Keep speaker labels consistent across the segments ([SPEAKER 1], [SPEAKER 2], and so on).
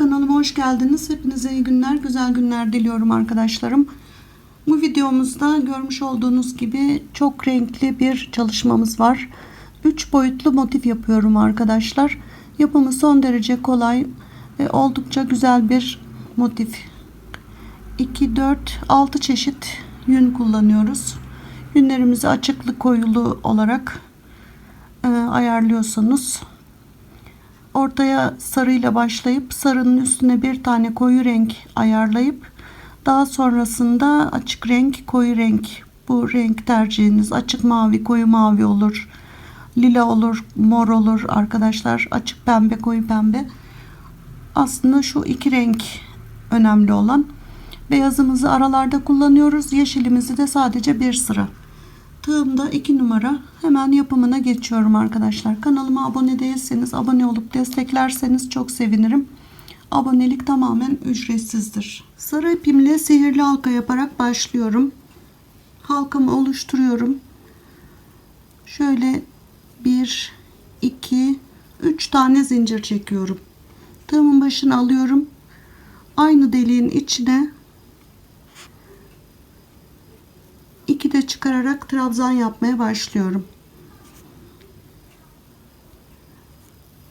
[SPEAKER 1] kanalıma hoş geldiniz. Hepinize iyi günler, güzel günler diliyorum arkadaşlarım. Bu videomuzda görmüş olduğunuz gibi çok renkli bir çalışmamız var. 3 boyutlu motif yapıyorum arkadaşlar. Yapımı son derece kolay ve oldukça güzel bir motif. 2, 4, 6 çeşit yün kullanıyoruz. Yünlerimizi açıklı koyulu olarak e, ayarlıyorsanız ortaya sarıyla başlayıp sarının üstüne bir tane koyu renk ayarlayıp daha sonrasında açık renk koyu renk. Bu renk tercihiniz açık mavi koyu mavi olur lila olur mor olur arkadaşlar. Açık pembe koyu pembe. Aslında şu iki renk önemli olan. Beyazımızı aralarda kullanıyoruz yeşilimizi de sadece bir sıra tığımda 2 numara hemen yapımına geçiyorum arkadaşlar. Kanalıma abone değilseniz abone olup desteklerseniz çok sevinirim. Abonelik tamamen ücretsizdir. Sarı ipimle sihirli halka yaparak başlıyorum. Halkamı oluşturuyorum. Şöyle 1 2 3 tane zincir çekiyorum. Tığımın başını alıyorum. Aynı deliğin içine de çıkararak trabzan yapmaya başlıyorum.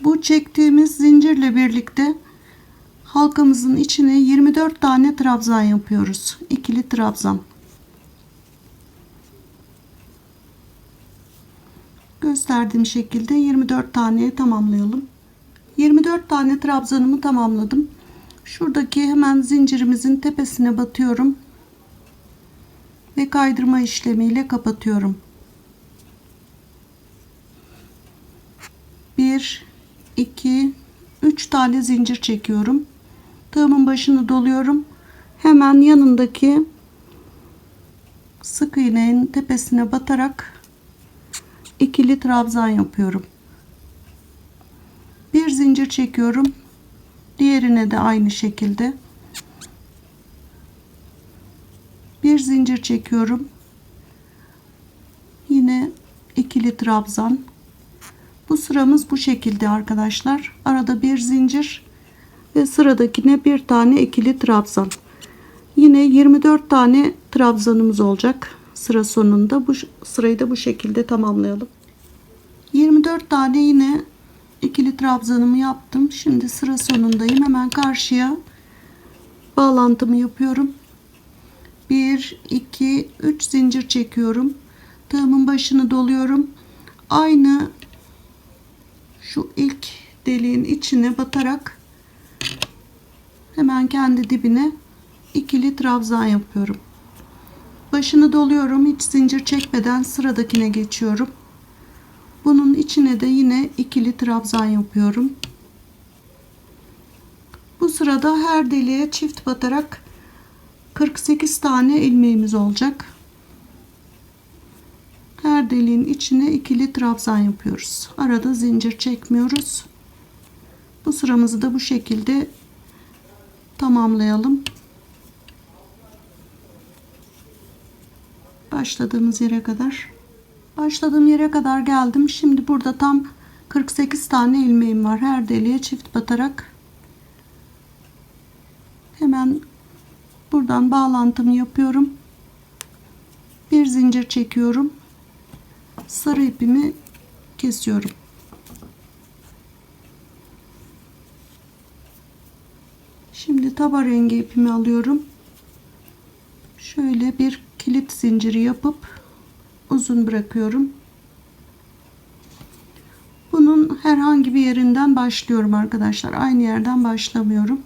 [SPEAKER 1] Bu çektiğimiz zincirle birlikte halkamızın içine 24 tane trabzan yapıyoruz. İkili trabzan. Gösterdiğim şekilde 24 taneye tamamlayalım. 24 tane trabzanımı tamamladım. Şuradaki hemen zincirimizin tepesine batıyorum ve kaydırma işlemiyle kapatıyorum. 1 2 3 tane zincir çekiyorum. Tığımın başını doluyorum. Hemen yanındaki sık iğnenin tepesine batarak ikili trabzan yapıyorum. Bir zincir çekiyorum. Diğerine de aynı şekilde bir zincir çekiyorum. Yine ikili trabzan bu sıramız bu şekilde arkadaşlar. Arada bir zincir ve sıradakine bir tane ikili trabzan yine 24 tane trabzanımız olacak sıra sonunda. Bu sırayı da bu şekilde tamamlayalım. 24 tane yine ikili trabzanımı yaptım. Şimdi sıra sonundayım. Hemen karşıya bağlantımı yapıyorum 1 2 3 zincir çekiyorum. Tığımın başını doluyorum. Aynı şu ilk deliğin içine batarak hemen kendi dibine ikili trabzan yapıyorum. Başını doluyorum hiç zincir çekmeden sıradakine geçiyorum. Bunun içine de yine ikili trabzan yapıyorum. Bu sırada her deliğe çift batarak 48 tane ilmeğimiz olacak. Her deliğin içine ikili trabzan yapıyoruz. Arada zincir çekmiyoruz. Bu sıramızı da bu şekilde tamamlayalım. Başladığımız yere kadar. Başladığım yere kadar geldim. Şimdi burada tam 48 tane ilmeğim var. Her deliğe çift batarak hemen buradan bağlantımı yapıyorum. Bir zincir çekiyorum. Sarı ipimi kesiyorum. Şimdi taba rengi ipimi alıyorum. Şöyle bir kilit zinciri yapıp uzun bırakıyorum. Bunun herhangi bir yerinden başlıyorum arkadaşlar. Aynı yerden başlamıyorum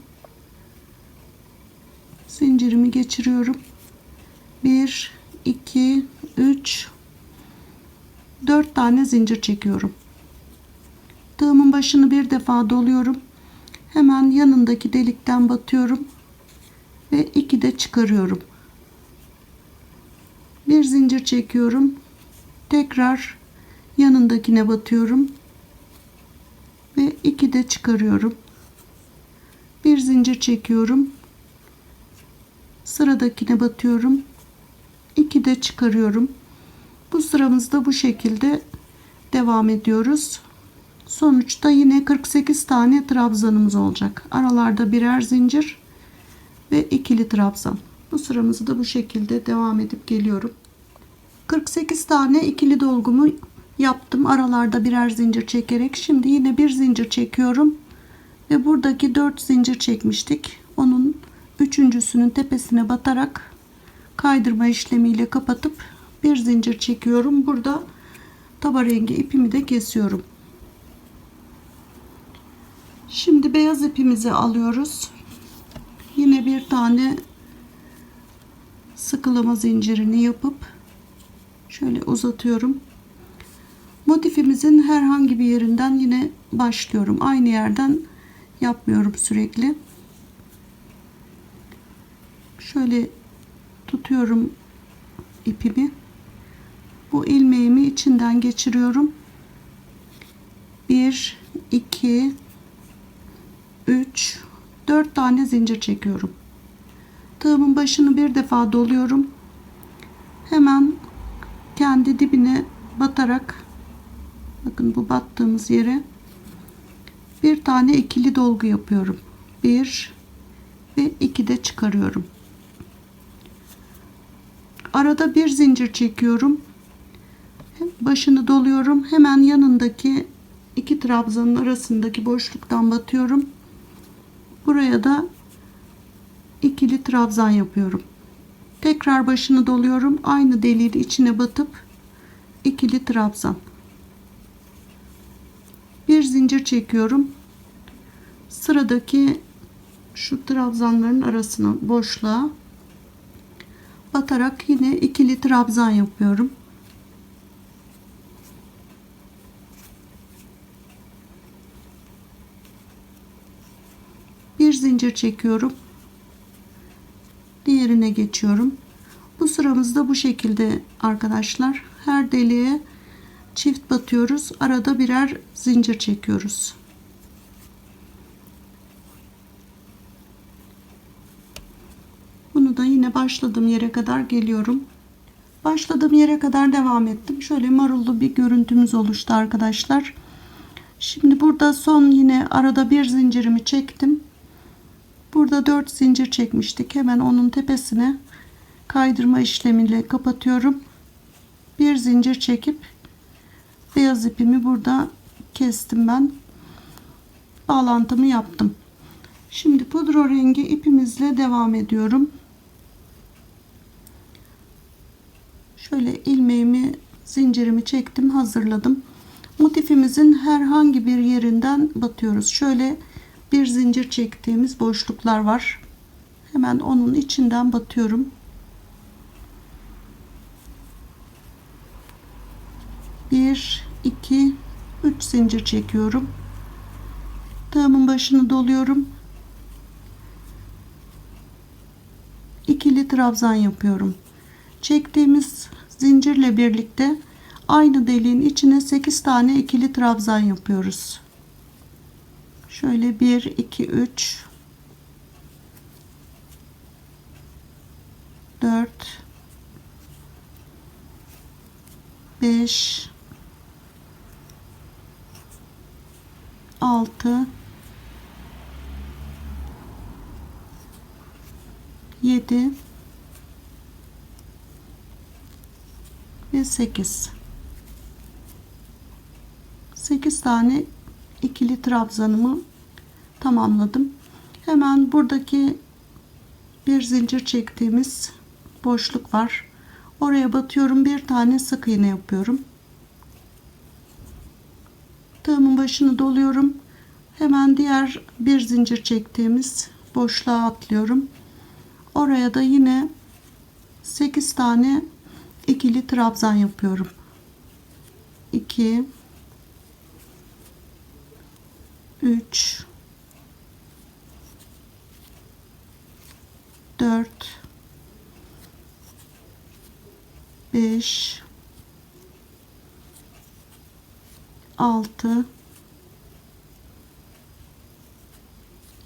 [SPEAKER 1] zincirimi geçiriyorum. 1 2 3 4 tane zincir çekiyorum. Tığımın başını bir defa doluyorum. Hemen yanındaki delikten batıyorum ve 2 de çıkarıyorum. Bir zincir çekiyorum. Tekrar yanındakine batıyorum ve 2 de çıkarıyorum. Bir zincir çekiyorum sıradakine batıyorum 2 de çıkarıyorum bu sıramızda bu şekilde devam ediyoruz Sonuçta yine 48 tane trabzanımız olacak. Aralarda birer zincir ve ikili trabzan. Bu sıramızı da bu şekilde devam edip geliyorum. 48 tane ikili dolgumu yaptım. Aralarda birer zincir çekerek. Şimdi yine bir zincir çekiyorum. Ve buradaki 4 zincir çekmiştik. Onun üçüncüsünün tepesine batarak kaydırma işlemiyle kapatıp bir zincir çekiyorum. Burada taba rengi ipimi de kesiyorum. Şimdi beyaz ipimizi alıyoruz. Yine bir tane sıkılama zincirini yapıp şöyle uzatıyorum. Motifimizin herhangi bir yerinden yine başlıyorum. Aynı yerden yapmıyorum sürekli. Şöyle tutuyorum ipimi. Bu ilmeğimi içinden geçiriyorum. 1 2 3 4 tane zincir çekiyorum. Tığımın başını bir defa doluyorum. Hemen kendi dibine batarak bakın bu battığımız yere bir tane ikili dolgu yapıyorum. Bir ve iki de çıkarıyorum. Arada bir zincir çekiyorum. Başını doluyorum. Hemen yanındaki iki trabzanın arasındaki boşluktan batıyorum. Buraya da ikili trabzan yapıyorum. Tekrar başını doluyorum. Aynı deliğin içine batıp ikili trabzan. Bir zincir çekiyorum. Sıradaki şu trabzanların arasına boşluğa batarak yine ikili trabzan yapıyorum. Bir zincir çekiyorum. Diğerine geçiyorum. Bu sıramızda bu şekilde arkadaşlar. Her deliğe çift batıyoruz. Arada birer zincir çekiyoruz. Bunu da başladığım yere kadar geliyorum. Başladığım yere kadar devam ettim. Şöyle marullu bir görüntümüz oluştu arkadaşlar. Şimdi burada son yine arada bir zincirimi çektim. Burada 4 zincir çekmiştik. Hemen onun tepesine kaydırma işlemiyle kapatıyorum. Bir zincir çekip beyaz ipimi burada kestim ben. Bağlantımı yaptım. Şimdi pudra rengi ipimizle devam ediyorum. Şöyle ilmeğimi, zincirimi çektim, hazırladım. Motifimizin herhangi bir yerinden batıyoruz. Şöyle bir zincir çektiğimiz boşluklar var. Hemen onun içinden batıyorum. Bir, iki, üç zincir çekiyorum. Tığımın başını doluyorum. İkili trabzan yapıyorum. Çektiğimiz zincirle birlikte aynı deliğin içine 8 tane ikili trabzan yapıyoruz. Şöyle 1 2 3 4 5 6 7 ve 8 8 tane ikili trabzanımı tamamladım. Hemen buradaki bir zincir çektiğimiz boşluk var. Oraya batıyorum. Bir tane sık iğne yapıyorum. Tığımın başını doluyorum. Hemen diğer bir zincir çektiğimiz boşluğa atlıyorum. Oraya da yine 8 tane ikili trabzan yapıyorum. 2 3 4 5 6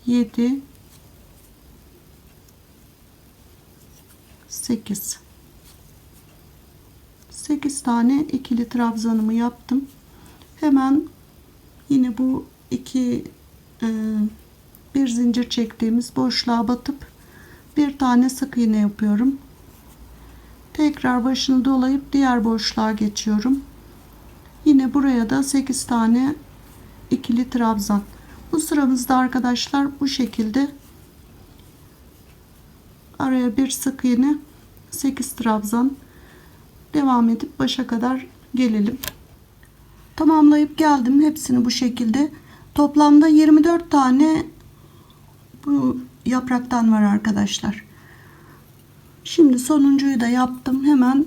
[SPEAKER 1] 7 8 8 tane ikili trabzanımı yaptım. Hemen Yine bu iki e, bir zincir çektiğimiz boşluğa batıp bir tane sık iğne yapıyorum. Tekrar başını dolayıp diğer boşluğa geçiyorum. Yine buraya da 8 tane ikili trabzan. Bu sıramızda arkadaşlar bu şekilde araya bir sık iğne 8 trabzan devam edip başa kadar gelelim. Tamamlayıp geldim hepsini bu şekilde. Toplamda 24 tane bu yapraktan var arkadaşlar. Şimdi sonuncuyu da yaptım. Hemen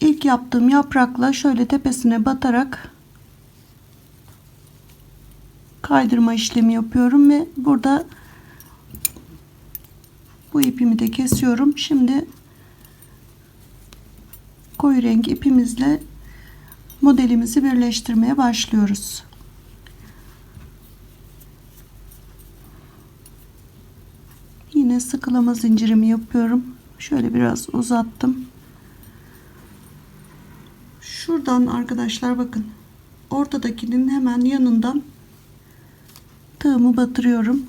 [SPEAKER 1] ilk yaptığım yaprakla şöyle tepesine batarak kaydırma işlemi yapıyorum ve burada bu ipimi de kesiyorum. Şimdi koyu renk ipimizle modelimizi birleştirmeye başlıyoruz. Yine sıkılama zincirimi yapıyorum. Şöyle biraz uzattım. Şuradan arkadaşlar bakın. Ortadakinin hemen yanından tığımı batırıyorum.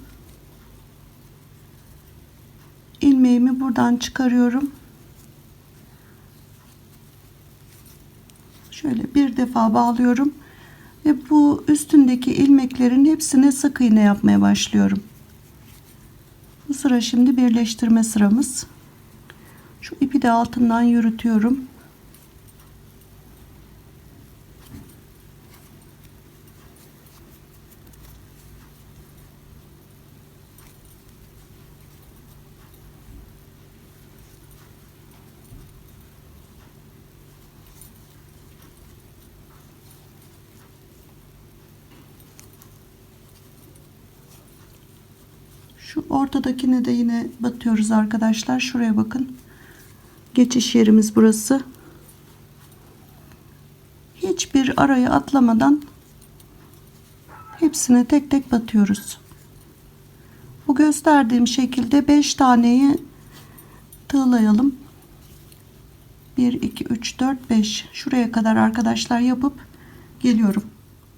[SPEAKER 1] ilmeğimi buradan çıkarıyorum. Şöyle bir defa bağlıyorum ve bu üstündeki ilmeklerin hepsine sık iğne yapmaya başlıyorum. Bu sıra şimdi birleştirme sıramız. Şu ipi de altından yürütüyorum. Şu ortadakine de yine batıyoruz arkadaşlar. Şuraya bakın. Geçiş yerimiz burası. Hiçbir arayı atlamadan hepsine tek tek batıyoruz. Bu gösterdiğim şekilde 5 taneyi tığlayalım. 1 2 3 4 5 şuraya kadar arkadaşlar yapıp geliyorum.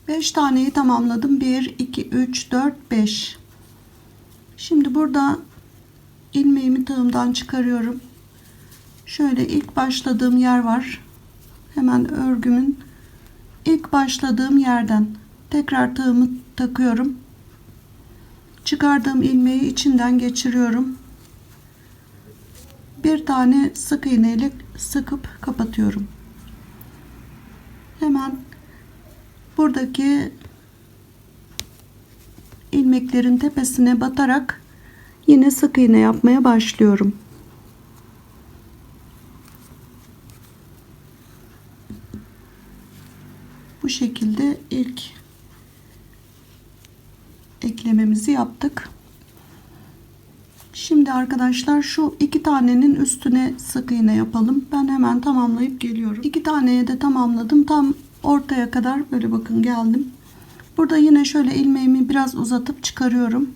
[SPEAKER 1] 5 taneyi tamamladım. 1 2 3 4 5 Şimdi burada ilmeğimi tığımdan çıkarıyorum. Şöyle ilk başladığım yer var. Hemen örgümün ilk başladığım yerden tekrar tığımı takıyorum. Çıkardığım ilmeği içinden geçiriyorum. Bir tane sık iğne ile sıkıp kapatıyorum. Hemen buradaki ilmeklerin tepesine batarak yine sık iğne yapmaya başlıyorum. Bu şekilde ilk eklememizi yaptık. Şimdi arkadaşlar şu iki tanenin üstüne sık iğne yapalım. Ben hemen tamamlayıp geliyorum. İki taneye de tamamladım. Tam ortaya kadar böyle bakın geldim. Burada yine şöyle ilmeğimi biraz uzatıp çıkarıyorum.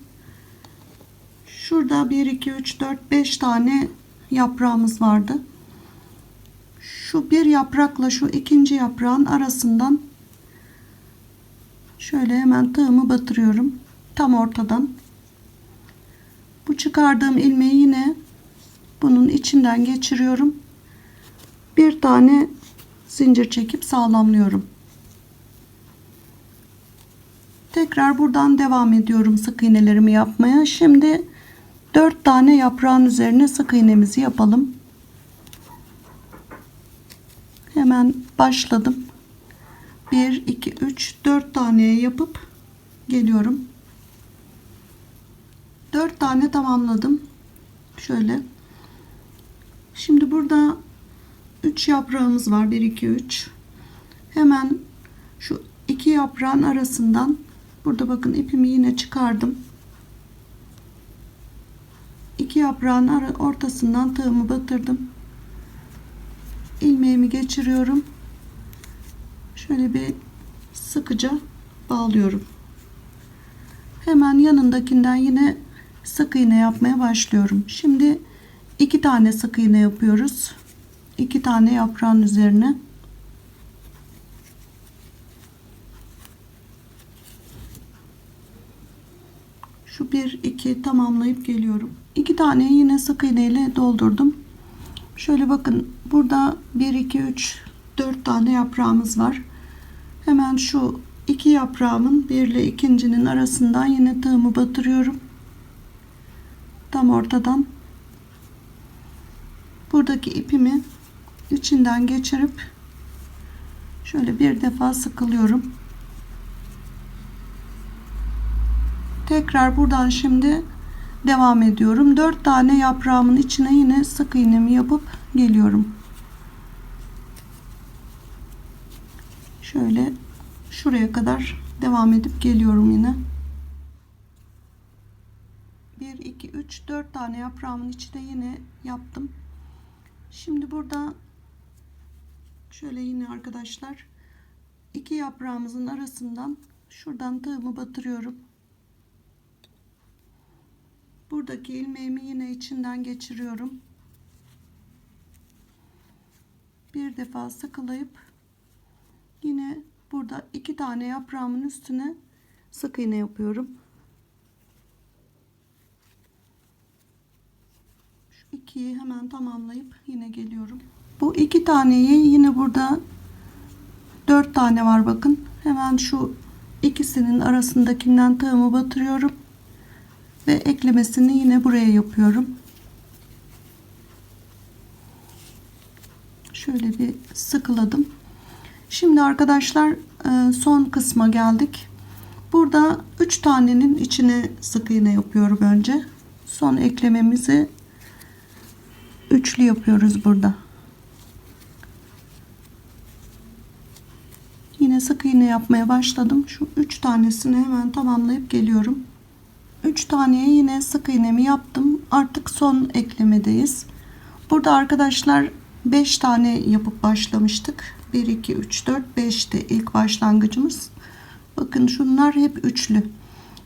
[SPEAKER 1] Şurada 1 2 3 4 5 tane yaprağımız vardı. Şu bir yaprakla şu ikinci yaprağın arasından şöyle hemen tığımı batırıyorum. Tam ortadan. Bu çıkardığım ilmeği yine bunun içinden geçiriyorum. Bir tane zincir çekip sağlamlıyorum. Tekrar buradan devam ediyorum sık iğnelerimi yapmaya. Şimdi 4 tane yaprağın üzerine sık iğnemizi yapalım. Hemen başladım. 1 2 3 4 taneye yapıp geliyorum. 4 tane tamamladım. Şöyle. Şimdi burada 3 yaprağımız var. 1 2 3. Hemen şu iki yaprağın arasından Burada bakın ipimi yine çıkardım. İki yaprağın ortasından tığımı batırdım. ilmeğimi geçiriyorum. Şöyle bir sıkıca bağlıyorum. Hemen yanındakinden yine sık iğne yapmaya başlıyorum. Şimdi iki tane sık iğne yapıyoruz. İki tane yaprağın üzerine Şu bir iki tamamlayıp geliyorum. İki tane yine sık iğne doldurdum. Şöyle bakın burada 1 2 3 4 tane yaprağımız var. Hemen şu iki yaprağımın bir ile ikincinin arasından yine tığımı batırıyorum. Tam ortadan buradaki ipimi içinden geçirip şöyle bir defa sıkılıyorum. Tekrar buradan şimdi devam ediyorum. 4 tane yaprağımın içine yine sık iğnemi yapıp geliyorum. Şöyle şuraya kadar devam edip geliyorum yine. 1 2 3 4 tane yaprağımın içine yine yaptım. Şimdi burada şöyle yine arkadaşlar iki yaprağımızın arasından şuradan tığımı batırıyorum. Buradaki ilmeğimi yine içinden geçiriyorum. Bir defa sıkılayıp yine burada iki tane yaprağımın üstüne sık iğne yapıyorum. Şu ikiyi hemen tamamlayıp yine geliyorum. Bu iki taneyi yine burada dört tane var bakın. Hemen şu ikisinin arasındakinden tığımı batırıyorum ve eklemesini yine buraya yapıyorum. Şöyle bir sıkıladım. Şimdi arkadaşlar e, son kısma geldik. Burada 3 tanenin içine sık iğne yapıyorum önce. Son eklememizi üçlü yapıyoruz burada. Yine sık iğne yapmaya başladım. Şu 3 tanesini hemen tamamlayıp geliyorum. 3 taneye yine sık iğnemi yaptım. Artık son eklemedeyiz. Burada arkadaşlar 5 tane yapıp başlamıştık. 1 2 3 4 5'ti ilk başlangıcımız. Bakın şunlar hep üçlü.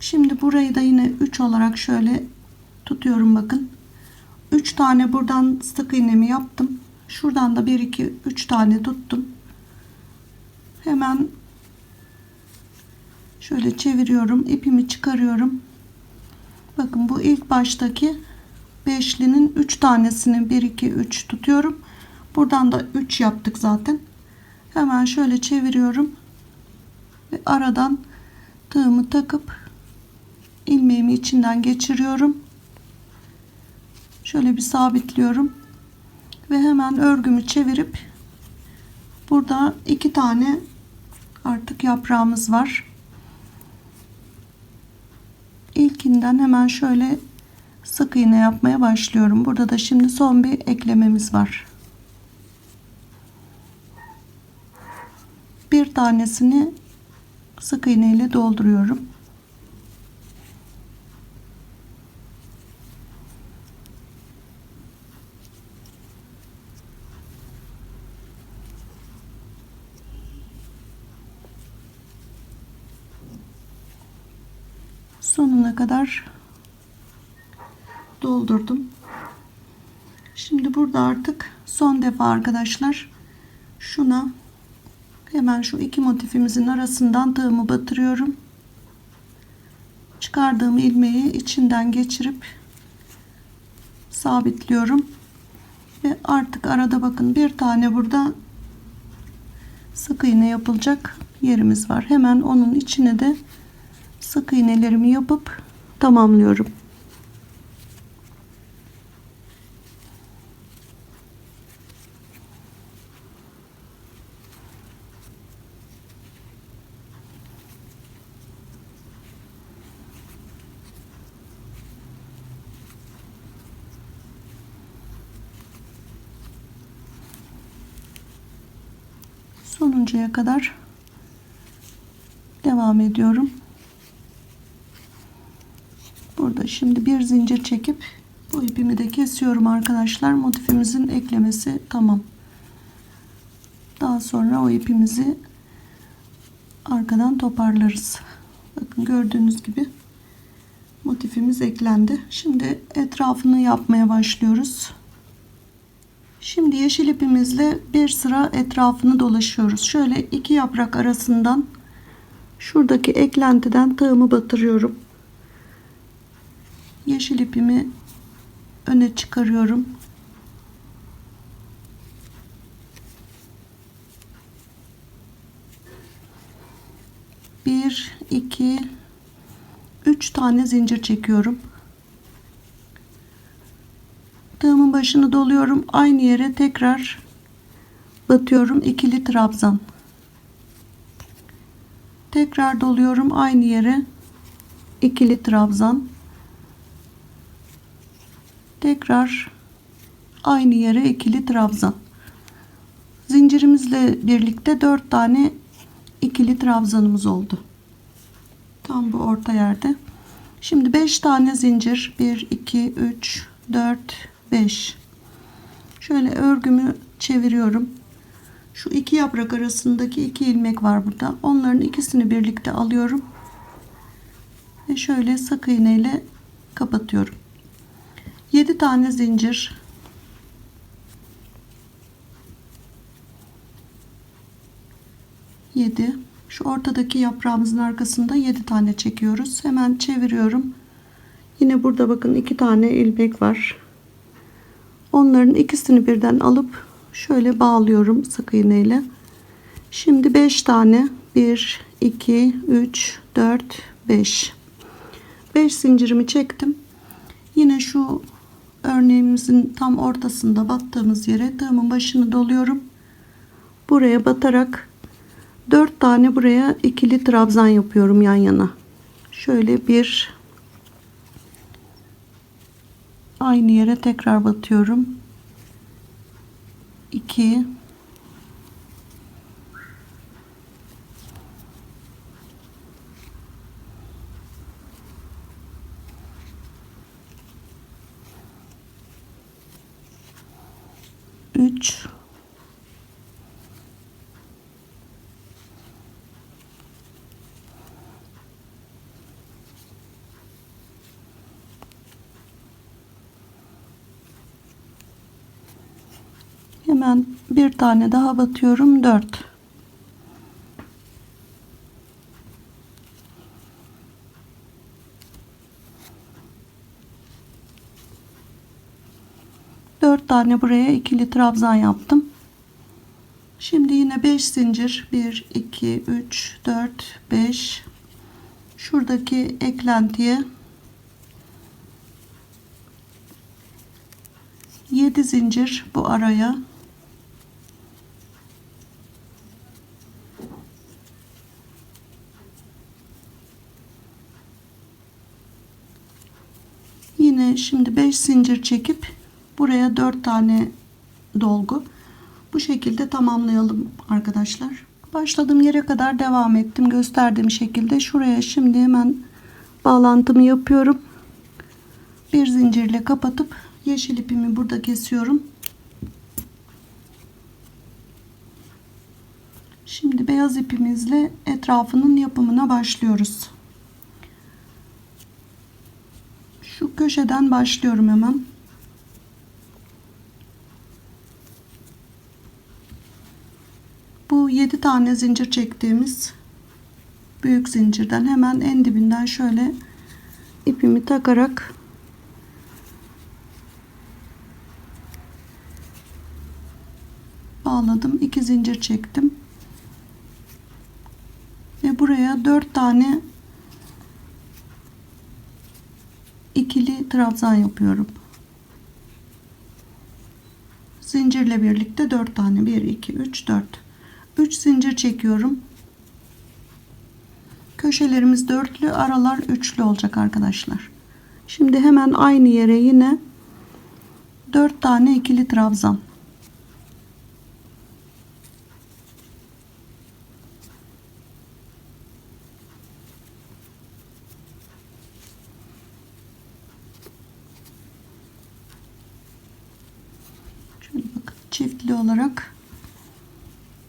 [SPEAKER 1] Şimdi burayı da yine 3 olarak şöyle tutuyorum bakın. 3 tane buradan sık iğnemi yaptım. Şuradan da 1 2 3 tane tuttum. Hemen şöyle çeviriyorum. ipimi çıkarıyorum. Bakın bu ilk baştaki beşlinin 3 tanesini 1 2 3 tutuyorum. Buradan da 3 yaptık zaten. Hemen şöyle çeviriyorum. Ve aradan tığımı takıp ilmeğimi içinden geçiriyorum. Şöyle bir sabitliyorum. Ve hemen örgümü çevirip burada iki tane artık yaprağımız var. İlkinden hemen şöyle sık iğne yapmaya başlıyorum. Burada da şimdi son bir eklememiz var. Bir tanesini sık iğne ile dolduruyorum. Kadar doldurdum. Şimdi burada artık son defa arkadaşlar şuna hemen şu iki motifimizin arasından tığımı batırıyorum. Çıkardığım ilmeği içinden geçirip sabitliyorum. Ve artık arada bakın bir tane burada sık iğne yapılacak yerimiz var. Hemen onun içine de sık iğnelerimi yapıp tamamlıyorum. sonuncuya kadar devam ediyorum. Burada şimdi bir zincir çekip bu ipimi de kesiyorum arkadaşlar. Motifimizin eklemesi tamam. Daha sonra o ipimizi arkadan toparlarız. Bakın gördüğünüz gibi motifimiz eklendi. Şimdi etrafını yapmaya başlıyoruz. Şimdi yeşil ipimizle bir sıra etrafını dolaşıyoruz. Şöyle iki yaprak arasından şuradaki eklentiden tığımı batırıyorum. Yeşil ipimi öne çıkarıyorum. Bir, iki, üç tane zincir çekiyorum. Tığımın başını doluyorum. Aynı yere tekrar batıyorum. ikili trabzan. Tekrar doluyorum aynı yere. ikili trabzan. Tekrar aynı yere ikili trabzan. Zincirimizle birlikte 4 tane ikili trabzanımız oldu. Tam bu orta yerde. Şimdi 5 tane zincir. 1 2 3 4 5. Şöyle örgümü çeviriyorum. Şu iki yaprak arasındaki iki ilmek var burada. Onların ikisini birlikte alıyorum. Ve şöyle sık iğne kapatıyorum. 7 tane zincir. Yedi. Şu ortadaki yaprağımızın arkasında 7 tane çekiyoruz. Hemen çeviriyorum. Yine burada bakın iki tane ilmek var. Onların ikisini birden alıp şöyle bağlıyorum sık iğne ile. Şimdi 5 tane 1 2 3 4 5 5 zincirimi çektim. Yine şu örneğimizin tam ortasında battığımız yere tığımın başını doluyorum. Buraya batarak 4 tane buraya ikili trabzan yapıyorum yan yana. Şöyle bir aynı yere tekrar batıyorum. 2 3 Hemen bir tane daha batıyorum. 4. Dört tane buraya ikili trabzan yaptım. Şimdi yine 5 zincir 1 2 3 4 5 şuradaki eklentiye 7 zincir bu araya Şimdi 5 zincir çekip buraya 4 tane dolgu bu şekilde tamamlayalım arkadaşlar. Başladığım yere kadar devam ettim gösterdiğim şekilde. Şuraya şimdi hemen bağlantımı yapıyorum. Bir zincirle kapatıp yeşil ipimi burada kesiyorum. Şimdi beyaz ipimizle etrafının yapımına başlıyoruz. Şu köşeden başlıyorum hemen. Bu 7 tane zincir çektiğimiz büyük zincirden hemen en dibinden şöyle ipimi takarak bağladım. 2 zincir çektim. Ve buraya 4 tane ikili trabzan yapıyorum. Zincirle birlikte 4 tane 1 2 3 4 3 zincir çekiyorum. Köşelerimiz dörtlü, aralar üçlü olacak arkadaşlar. Şimdi hemen aynı yere yine 4 tane ikili trabzan. Şöyle bakın çiftli olarak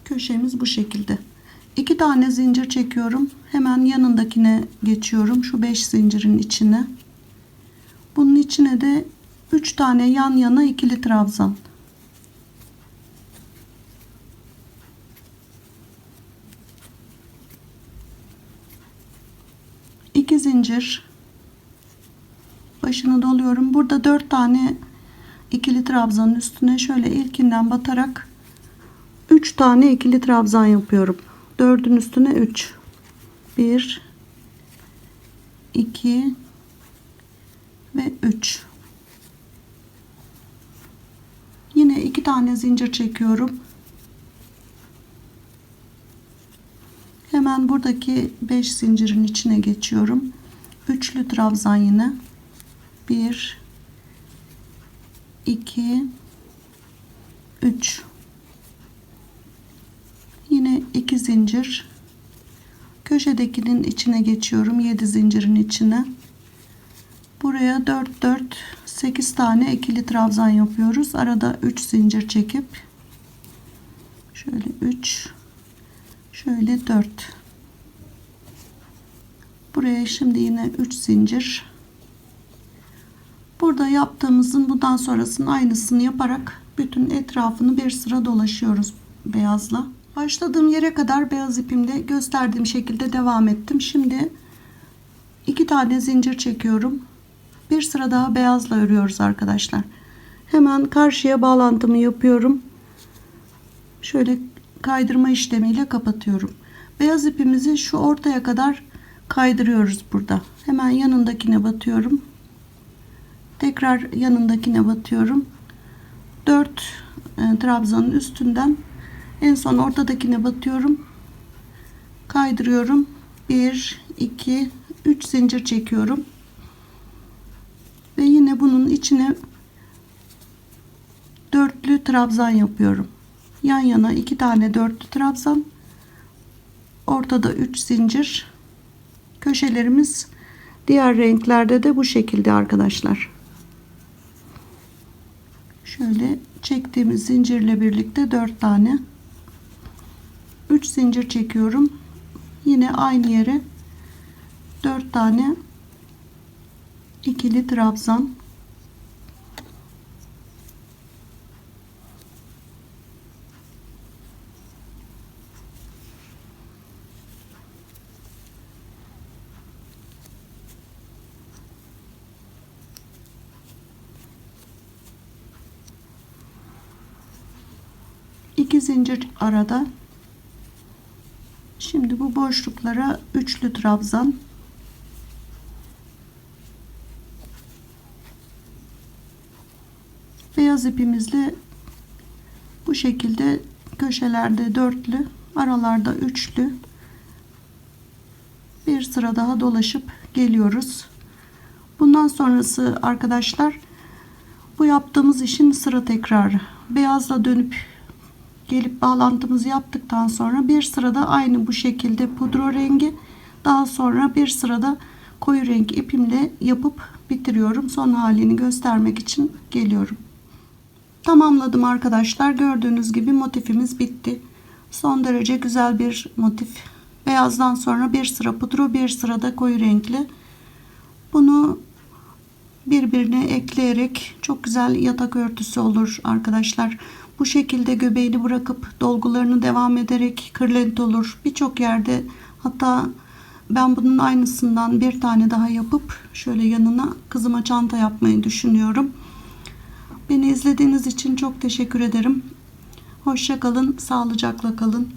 [SPEAKER 1] köşemiz bu şekilde. İki tane zincir çekiyorum. Hemen yanındakine geçiyorum. Şu beş zincirin içine. Bunun içine de üç tane yan yana ikili trabzan. İki zincir başını doluyorum. Burada 4 tane ikili trabzanın üstüne şöyle ilkinden batarak 3 tane ikili trabzan yapıyorum. 4'ün üstüne 3. 1 2 ve 3. Yine iki tane zincir çekiyorum. Hemen buradaki 5 zincirin içine geçiyorum. Üçlü trabzan yine. 1 2 3 Yine 2 zincir. Köşedekinin içine geçiyorum. 7 zincirin içine. Buraya 4 4 8 tane ikili trabzan yapıyoruz. Arada 3 zincir çekip şöyle 3 şöyle 4 buraya şimdi yine 3 zincir burada yaptığımızın bundan sonrasının aynısını yaparak bütün etrafını bir sıra dolaşıyoruz beyazla başladığım yere kadar beyaz ipimde gösterdiğim şekilde devam ettim şimdi iki tane zincir çekiyorum bir sıra daha beyazla örüyoruz arkadaşlar hemen karşıya bağlantımı yapıyorum şöyle kaydırma işlemiyle kapatıyorum. Beyaz ipimizi şu ortaya kadar kaydırıyoruz burada. Hemen yanındakine batıyorum. Tekrar yanındakine batıyorum. 4 e, trabzanın üstünden en son ortadakine batıyorum. Kaydırıyorum. 1 2 3 zincir çekiyorum. Ve yine bunun içine dörtlü trabzan yapıyorum yan yana iki tane dörtlü trabzan ortada 3 zincir köşelerimiz diğer renklerde de bu şekilde arkadaşlar şöyle çektiğimiz zincirle birlikte 4 tane 3 zincir çekiyorum. Yine aynı yere 4 tane ikili trabzan iki zincir arada. Şimdi bu boşluklara üçlü trabzan. Beyaz ipimizle bu şekilde köşelerde dörtlü aralarda üçlü. Bir sıra daha dolaşıp geliyoruz. Bundan sonrası arkadaşlar bu yaptığımız işin sıra tekrarı. Beyazla dönüp gelip bağlantımızı yaptıktan sonra bir sırada aynı bu şekilde pudra rengi. Daha sonra bir sırada koyu renk ipimle yapıp bitiriyorum. Son halini göstermek için geliyorum. Tamamladım arkadaşlar. Gördüğünüz gibi motifimiz bitti. Son derece güzel bir motif. Beyazdan sonra bir sıra pudra bir sırada koyu renkli. Bunu birbirine ekleyerek çok güzel yatak örtüsü olur arkadaşlar bu şekilde göbeğini bırakıp dolgularını devam ederek kırlent olur. Birçok yerde hatta ben bunun aynısından bir tane daha yapıp şöyle yanına kızıma çanta yapmayı düşünüyorum. Beni izlediğiniz için çok teşekkür ederim. Hoşça kalın, sağlıcakla kalın.